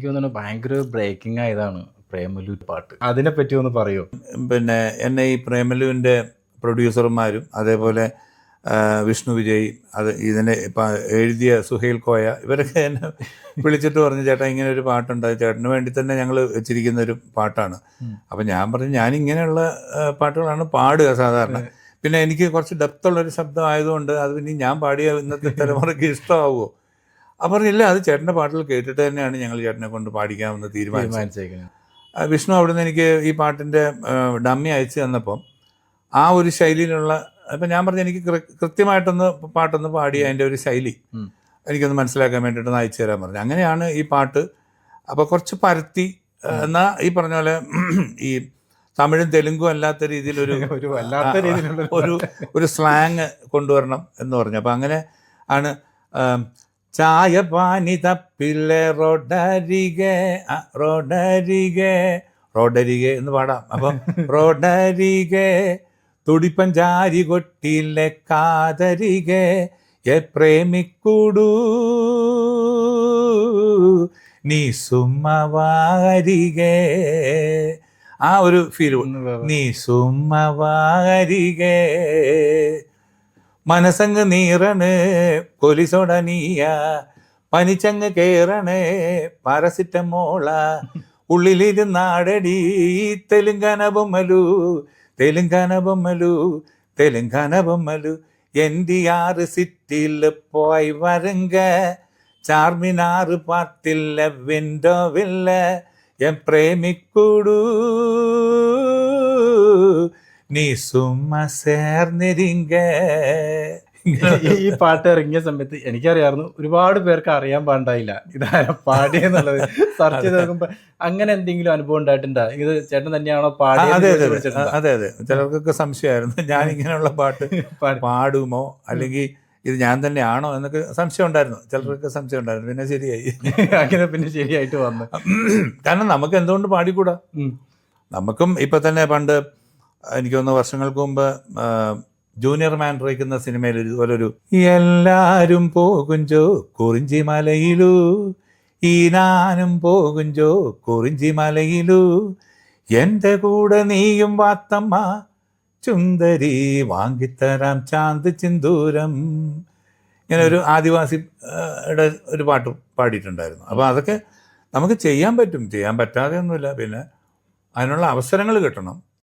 എനിക്ക് തോന്നുന്നു ഭയങ്കര ബ്രേക്കിംഗ് ആയതാണ് പ്രേമലു പാട്ട്. അതിനെ പറ്റി ഒന്ന് പറയോ? പിന്നെ എന്നെ ഈ പ്രേമലുവിന്റെ പ്രൊഡ്യൂസർമാരും അതേപോലെ വിഷ്ണു വിജയ് അത് ഇതിനെ ഇപ്പം എഴുതിയ സുഹേൽ കോയ ഇവരൊക്കെ എന്നെ വിളിച്ചിട്ട് പറഞ്ഞു ചേട്ടാ ഇങ്ങനെ ഒരു പാട്ടുണ്ട് ചേട്ടന് വേണ്ടി തന്നെ ഞങ്ങൾ വെച്ചിരിക്കുന്ന ഒരു പാട്ടാണ്. അപ്പം ഞാൻ പറഞ്ഞു ഞാൻ ഇങ്ങനെയുള്ള പാട്ടുകളാണ് പാടുക സാധാരണ. പിന്നെ എനിക്ക് കുറച്ച് ഡെപ്തുള്ളൊരു ശബ്ദം ആയതുകൊണ്ട് അത് പിന്നെ ഞാൻ പാടിയ ഇന്നത്തെ തലമുറയ്ക്ക് ഇഷ്ടമാവുമോ? അപ്പം പറഞ്ഞില്ല അത് ചേട്ടന്റെ പാട്ടുകൾ കേട്ടിട്ട് തന്നെയാണ് ഞങ്ങൾ ചേട്ടനെ കൊണ്ട് പാടിക്കാമെന്ന് തീരുമാനിച്ചേക്കുന്നത്. വിഷ്ണു അവിടുന്ന് എനിക്ക് ഈ പാട്ടിന്റെ ഡമ്മി അയച്ചു തന്നപ്പം ആ ഒരു ശൈലിയിലുള്ള അപ്പം ഞാൻ പറഞ്ഞു എനിക്ക് കൃത്യമായിട്ടൊന്ന് പാട്ടൊന്ന് പാടി അതിന്റെ ഒരു ശൈലി. എനിക്കൊന്ന് മനസ്സിലാക്കാൻ വേണ്ടിയിട്ടൊന്ന് അയച്ചു തരാൻ പറഞ്ഞു. അങ്ങനെയാണ് ഈ പാട്ട്. അപ്പോൾ കുറച്ച് പരത്തി എന്നാൽ എന്നാ ഈ പറഞ്ഞ പോലെ ഈ തമിഴും തെലുങ്കും അല്ലാത്ത രീതിയിലൊരു ഒരു വല്ലാത്ത രീതിയിലുള്ള ഒരു ഒരു സ്ലാങ് കൊണ്ടുവരണം എന്ന് പറഞ്ഞു. അപ്പം അങ്ങനെ ആണ് ചായ പാനി തപ്പില്ലേ റോഡരികെ? റോഡരികെ. റോഡരികെ എന്ന് പാടാം. അപ്പം റോഡരികെ തുടിപ്പഞ്ചാരി കൊട്ടിലെ കാതരികെ? എ പ്രേമിക്കുടു. നീ സുമ്മവാരികെ. ആ ഒരു ഫീൽ നീ സുമ്മവാരികെ. മനസ്സങ്ങ് നീറണ് കൊലിസോടനീയ പനിച്ചങ്ങ് കേറണേ പാരസിറ്റമോള. ഉള്ളിലിരുന്നാടടി തെലുങ്കാന ബൊമ്മലു തെലുങ്കാന ബൊമ്മലു തെലുങ്കാന ബൊമ്മലു എൻഡി ആറ് സിറ്റിയിൽ പോയി വരുങ്ക. ചാർമിനാറ് പാത്തില്ല വിൻഡോവില്ല. എൻ പ്രേമിക്കൂടു. നീ സുമ്മ സേർന്നിരിങ്ക ഈ- പാട്ട് ഇറങ്ങിയ സമയത്ത് എനിക്കറിയാമായിരുന്നു ഒരുപാട് പേർക്ക് അറിയാൻ പാണ്ടായില്ല ഇതാരാ പാടിയെന്നുള്ളത്. സർച്ച് ചെയ്ത് നോക്കുമ്പോ അങ്ങനെ എന്തെങ്കിലും അനുഭവം ഉണ്ടായിട്ടുണ്ടോ? ഇത് ചേട്ടൻ തന്നെയാണോ പാടി പാടിയത് അതെ അതെ അതെ. അതെ ചിലർക്കൊക്കെ സംശയമായിരുന്നു. ഞാൻ ഇങ്ങനെയുള്ള പാട്ട് പാടുമോ? അല്ലെങ്കിൽ ഇത് ഞാൻ തന്നെയാണോ എന്നൊക്കെ സംശയം ഉണ്ടായിരുന്നു. ചിലർക്കൊക്കെ സംശയം ഉണ്ടായിരുന്നു. പിന്നെ ശരിയായി. അങ്ങനെ പിന്നെ ശരിയായിട്ട് വന്നു. കാരണം നമുക്ക് എന്തുകൊണ്ട് പാടിക്കൂടാ? നമുക്കും ഇപ്പൊ തന്നെ പണ്ട് എനിക്ക് തോന്നുന്നു വർഷങ്ങൾക്ക് മുമ്പ് ജൂനിയർ മാൻ റേക്കുന്ന സിനിമയിൽ ഇതുപോലെ ഒരു എല്ലാരും പോകുഞ്ചോ കുറിഞ്ചി മലയിലു ഈ നാനും പോകുഞ്ചോ കുറിഞ്ചി മലയിലു എന്റെ കൂടെ നീയും വാത്തമ്മ ചുന്ദരി വാങ്ങിത്തരാം ചാന്ത് ചിന്തൂരം. ഇങ്ങനെ ഒരു ആദിവാസി ആ, ഒരു പാട്ട് പാടിയിട്ടുണ്ടായിരുന്നു. അപ്പോൾ അതൊക്കെ നമുക്ക് ചെയ്യാൻ പറ്റും. ചെയ്യാൻ പറ്റാതെ ഒന്നുമില്ല പിന്നെ അതിനുള്ള അവസരങ്ങൾ കിട്ടണം.